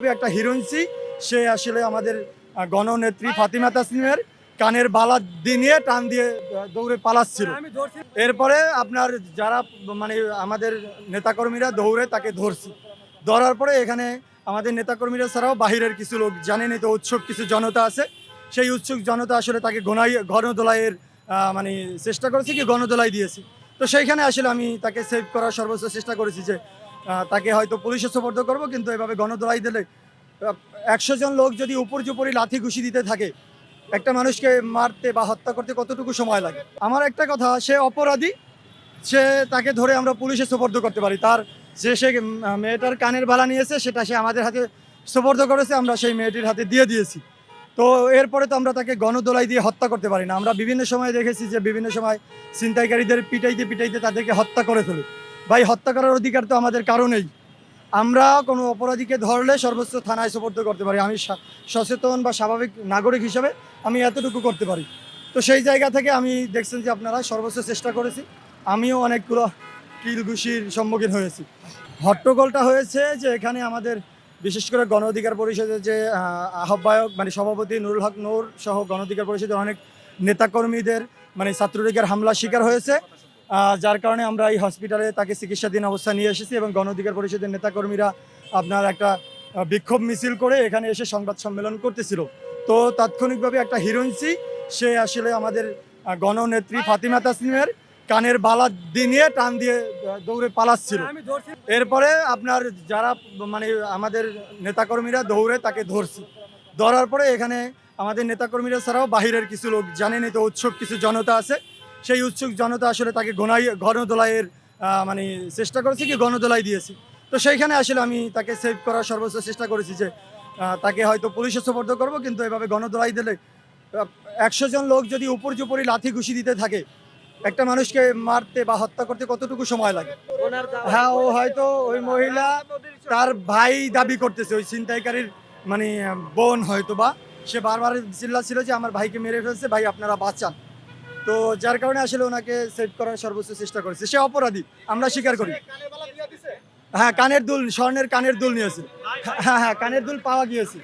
একটা হিরোইনসি সে। আসলে আমাদের গণনেত্রী ফাতিমা তাসলিমের কানের বালা দিয়ে টান দিয়ে দৌড়ে পালাচ্ছিল। এরপরে আপনার যারা মানে আমাদের নেতাকর্মীরা দৌড়ে তাকে ধরছি। ধরার পরে এখানে আমাদের নেতাকর্মীরা ছাড়াও বাহিরের কিছু লোক জানেনই তো উৎসুক কিছু জনতা আছে। সেই উৎসুক জনতা আসলে তাকে গণাই গণদোলাইয়ের আহ, মানে চেষ্টা করেছে কি গণদোলাই দিয়েছি। তো সেইখানে আসলে আমি তাকে সেভ করার সর্বোচ্চ চেষ্টা করেছি যে তাকে হয়তো পুলিশে সোপর্দ করব, কিন্তু এভাবে গণদোলাই দিলে একশো জন লোক যদি উপর জুপরি লাথি ঘুষি দিতে থাকে, একটা মানুষকে মারতে বা হত্যা করতে কতটুকু সময় লাগে? আমার একটা কথা, সে অপরাধী, সে তাকে ধরে আমরা পুলিশে সোপর্দ করতে পারি। তার যে সে মেয়েটার কানের বালা নিয়েছে, সেটা সে আমাদের হাতে সোপর্দ করেছে, আমরা সেই মেয়েটির হাতে দিয়ে দিয়েছি। তো এরপরে তো আমরা তাকে গণদোলাই দিয়ে হত্যা করতে পারি না। আমরা বিভিন্ন সময় দেখেছি যে বিভিন্ন সময় ছিনতাইকারীদের পিটাইতে পিটাইতে তাদেরকে হত্যা করে ফেলে। ভাই, হত্যা করার অধিকার তো আমাদের কারণেই আমরা কোনো অপরাধীকে ধরলে সর্বোচ্চ থানায় সোপর্দ করতে পারি। আমি সচেতন বা স্বাভাবিক নাগরিক হিসেবে আমি এতটুকু করতে পারি। তো সেই জায়গা থেকে আমি দেখছেন যে আপনারা সর্বোচ্চ চেষ্টা করেছি। আমিও অনেকগুলো কিলঘুষির সম্মুখীন হয়েছি। হট্টগোলটা হয়েছে যে এখানে আমাদের বিশেষ করে গণ অধিকার পরিষদের যে আহ্বায়ক মানে সভাপতি নুরুল হক নূর সহ গণ অধিকার পরিষদের অনেক নেতাকর্মীদের মানে ছাত্রলীগের হামলার শিকার হয়েছে। যার কারণে আমরা এই হসপিটালে তাকে চিকিৎসাধীন অবস্থা নিয়ে এসেছি এবং গণ অধিকার পরিষদের নেতাকর্মীরা আপনার একটা বিক্ষোভ মিছিল করে এখানে এসে সংবাদ সম্মেলন করতেছিল। তো তাৎক্ষণিকভাবে একটা হিরোইনসি সে আসলে আমাদের গণনেত্রী ফাতিমা তাসলিমের কানের বালা দিয়ে টান দিয়ে দৌড়ে পালাচ্ছিল। এরপরে আপনার যারা মানে আমাদের নেতাকর্মীরা দৌড়ে তাকে ধরছি। ধরার পরে এখানে আমাদের নেতাকর্মীরা ছাড়াও বাহিরের কিছু লোক জানেনই তো উৎসব কিছু জনতা আছে। সেই উৎসুক জনতা আসলে তাকে গণাই, গণদোলাইয়ের মানে চেষ্টা করেছি কি গণদোলাই দিয়েছি। তো সেইখানে আসলে আমি তাকে সেভ করার সর্বোচ্চ চেষ্টা করেছি যে তাকে হয়তো পুলিশে সোপর্দ করব, কিন্তু এভাবে গণদোলাই দিলে একশো জন লোক যদি উপর জুপরি লাথি ঘুষি দিতে থাকে, একটা মানুষকে মারতে বা হত্যা করতে কতটুকু সময় লাগে? হ্যাঁ ও হয়তো ওই মহিলা তার ভাই দাবি করতেছে, ওই ছিনতাইকারীর মানে বোন হয়তো বা সে বারবার চিল্লা ছিল যে, আমার ভাইকে মেরে ফেলছে, ভাই আপনারা বাঁচান। তো যার কারণে আসলে ওনাকে সেভ করার সর্বোচ্চ চেষ্টা করেছে। সে অপরাধী, আমরা স্বীকার করি। হ্যাঁ কানের দুল, স্বর্ণের কানের দুল নিয়েছে। হ্যাঁ হ্যাঁ কানের দুল পাওয়া গিয়েছে।